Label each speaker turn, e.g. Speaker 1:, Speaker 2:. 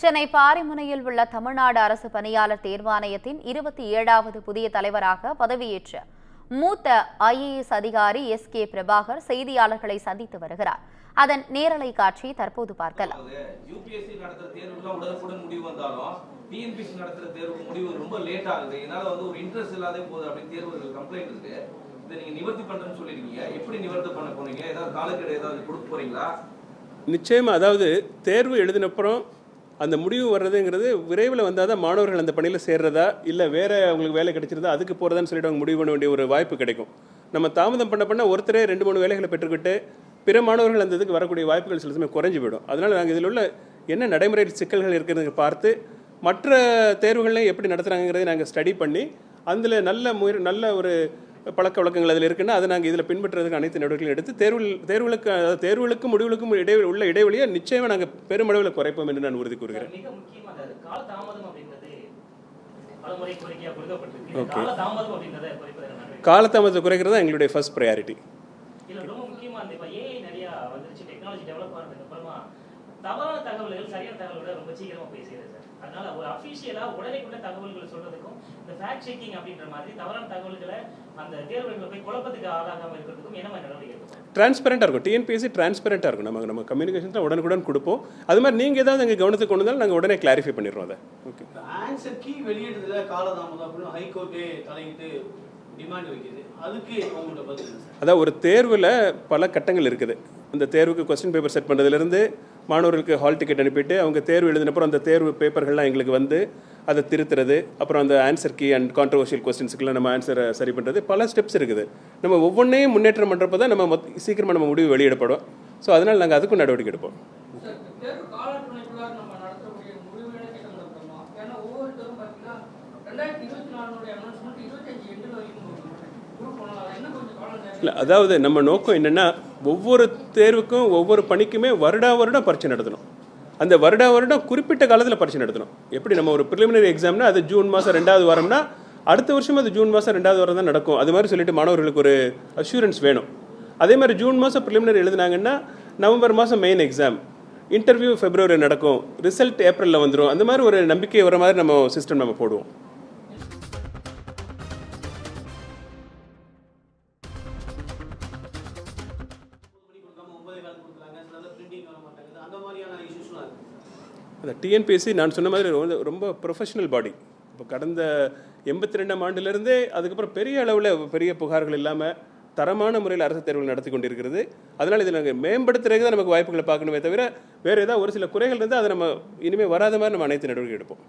Speaker 1: சென்னை பாரிமுனையில் உள்ள தமிழ்நாடு அரசு பணியாளர் தேர்வாணையத்தின் இருபத்தி ஏழாவது புதிய தலைவராக பதவியேற்ற மூத்த ஐஏஎஸ் அதிகாரி எஸ் கே பிரபாகர் செய்தியாளர்களை சந்தித்து வருகிறார். அதன் நேரலை காட்சி தற்போது பார்க்கலாம்.
Speaker 2: யூபிஎஸ்சி நடத்துற தேர்வுலாம் உடனுக்குடன் முடிவு வந்தாலும் டிஎன்பிஎஸ்சி நடத்துற தேர்வு முடிவு ரொம்ப லேட் ஆகுது. இதனால வந்து ஒரு இன்ட்ரெஸ்ட் இல்லாத போகுது அப்படின்னு தேர்வுகள் கம்ப்ளைண்ட் இருக்கு. இதை நீங்க நிவர்த்தி பண்றேன்னு சொல்லிருக்கீங்க. எப்படி நிவர்த்தி பண்ண போறீங்க? ஏதாவது காலக்கெடு ஏதாவது கொடுக்க போறீங்களா?
Speaker 3: நிச்சயமா. அதாவது தேர்வு எழுதினப்புறம் அந்த முடிவு வர்றதுங்கிறது விரைவில் வந்தால் தான் மாணவர்கள் அந்த பணியில் சேர்றதா இல்லை வேறு அவங்களுக்கு வேலை கிடைச்சிருந்தா அதுக்கு போகிறதான்னு சொல்லிட்டு அவங்க முடிவு பண்ண வேண்டிய ஒரு வாய்ப்பு கிடைக்கும். நம்ம தாமதம் பண்ண பண்ண ஒருத்தரே ரெண்டு மூணு வேலைகளை பெற்றுக்கிட்டு பிற மாணவர்கள் அந்த இதுக்கு வரக்கூடிய வாய்ப்புகள் சில சமயம் குறைஞ்சி போயிடும். அதனால் நாங்கள் இதில் உள்ள என்ன நடைமுறை சிக்கல்கள் இருக்கிறது பார்த்து மற்ற தேர்வுகளையும் எப்படி நடத்துகிறாங்கிறதை நாங்கள் ஸ்டடி பண்ணி அதில் நல்ல முயற் நல்ல ஒரு பழக்க வழக்கங்கள் அதில் இருக்குன்னா அதை நாங்கள் இதில் பின்பற்றுறதுக்கு அனைத்து நடவடிக்கைகளும் எடுத்து தேர்வில் தேர்வுகளுக்கு தேர்வுகளுக்கும் முடிவுகளுக்கும் இடைவெளி உள்ள இடைவெளியை நிச்சயமாக நாங்கள் பெருமளவில் குறைப்போம் என்று நான் உறுதி கூறுகிறேன்.
Speaker 4: நடவடிக்கை
Speaker 3: காலதாமதத்தை குறைக்கிறது தான் எங்களுடைய ஃபர்ஸ்ட் ப்ரையாரிட்டி
Speaker 4: இதுல ரொம்ப முக்கியமா இந்த இப்ப ஏஐ நிறைய வந்துருச்சு டெக்னாலஜி டெவலப் ஆனதுக்கு அப்புறமா தவறான தகவல்கள் சரியான தகவலை விட ரொம்ப சீக்கிரமா போய் சேருது சார். அதனால ஒரு அபிஷியலா உடனேக்குள்ள தகவல்கள் சொல்றதுக்கும் இந்த ஃபேக்ட் செக்கிங் அப்படின்ற மாதிரி தவறான தகவல்களை அந்த தேர்வுகளை போய் குழப்பத்துக்கு ஆளாகாம இருக்கிறதுக்கும் என்ன மாதிரி நடவடிக்கை எடுக்கும்
Speaker 3: டிரான்ஸ்பரண்டாக இருக்கும். டிஎன்பிஎஸ்சி டிரான்ஸ்பரண்டாக இருக்கும். நம்ம நம்ம கம்யூனிகேஷன் தான் உடனுக்குடன் கொடுப்போம். அது மாதிரி நீங்கள் ஏதாவது எங்கள் கவனத்துக்கு கொண்டு வந்தாலும் நாங்கள் உடனே கிளாரிஃபை பண்ணிடுறோம் அதை. ஓகே
Speaker 5: ஆன்சர் கீ வெளியிடுறதுல காலதாமதம் அப்படின்னு ஹைகோர்ட்டே தலையிட்டு டிமாண்ட் வைக்குது. அதுக்கு அவங்களோட பதில் என்ன சார்?
Speaker 3: அதாவது ஒரு தேர்வில் பல கட்டங்கள் இருக்குது. அந்த தேர்வுக்கு கொஸ்டின் பேப்பர் செட் பண்ணுறதுலேருந்து மாணவர்களுக்கு ஹால் டிக்கெட் அனுப்பிட்டு அவங்க தேர்வு எழுதினப்புறம் அந்த தேர்வு பேப்பர்கள்லாம் எங்களுக்கு வந்து அதை திருத்துறது அப்புறம் அந்த ஆன்சர் கீ அண்ட் கான்ட்ரவர்ஷியல் கொஸ்டின்ஸுக்கெல்லாம் நம்ம ஆன்சரை சரி பண்ணுறது பல ஸ்டெப்ஸ் இருக்குது. நம்ம ஒவ்வொன்றையும் முன்னேற்றம் பண்ணுறப்ப தான் நம்ம மொத்த- சீக்கிரமாக நம்ம முடிவு வெளியிடப்படும். ஸோ அதனால் நாங்கள் அதுக்கும் நடவடிக்கை எடுப்போம்.
Speaker 6: ரெண்டாயிரத்தி இருபத்தி நாலுடைய அனௌன்ஸ்மெண்ட் இருபத்தஞ்சு வரைக்கும்
Speaker 3: இல்லை அதாவது நம்ம நோக்கம் என்னென்னா ஒவ்வொரு தேர்வுக்கும் ஒவ்வொரு பணிக்குமே வருடா வருடம் பரீட்சை நடத்தணும். அந்த வருடா வருடம் குறிப்பிட்ட காலத்தில் பரீட்சை நடத்தணும். எப்படி? நம்ம ஒரு ப்ரிலிமினரி எக்ஸாம்னா அது ஜூன் மாதம் ரெண்டாவது வாரம்னா அடுத்த வருஷம் அது ஜூன் மாதம் ரெண்டாவது வாரம் தான் நடக்கும். அது மாதிரி சொல்லிட்டு மாணவர்களுக்கு ஒரு அஷூரன்ஸ் வேணும். அதே மாதிரி ஜூன் மாதம் ப்ரிலிமினரி எழுதுனாங்கன்னா நவம்பர் மாதம் மெயின் எக்ஸாம் இன்டர்வியூ ஃபெப்ரவரி நடக்கும். ரிசல்ட் ஏப்ரலில் வந்துடும் அந்த மாதிரி ஒரு நம்பிக்கை வர மாதிரி நம்ம சிஸ்டம் நம்ம போடுவோம். அந்த டிஎன்பிஎஸ்சி நான் சொன்ன மாதிரி ரொம்ப ரொம்ப ப்ரொஃபஷனல் பாடி இப்போ கடந்த எண்பத்தி ரெண்டாம் ஆண்டுலேருந்தே அதுக்கப்புறம் பெரிய அளவில் பெரிய புகார்கள் இல்லாமல் தரமான முறையில் அரசு தேர்வுகள் நடத்தி கொண்டிருக்கிறது. அதனால் இதை நாங்கள் மேம்படுத்துறதுக்கு தான் நமக்கு வாய்ப்புகளை பார்க்கணுமே தவிர வேறு ஏதாவது ஒரு சில குறைகள் இருந்தால் அதை நம்ம இனிமேல் வராத மாதிரி நம்ம அனைத்து நடவடிக்கை எடுப்போம்.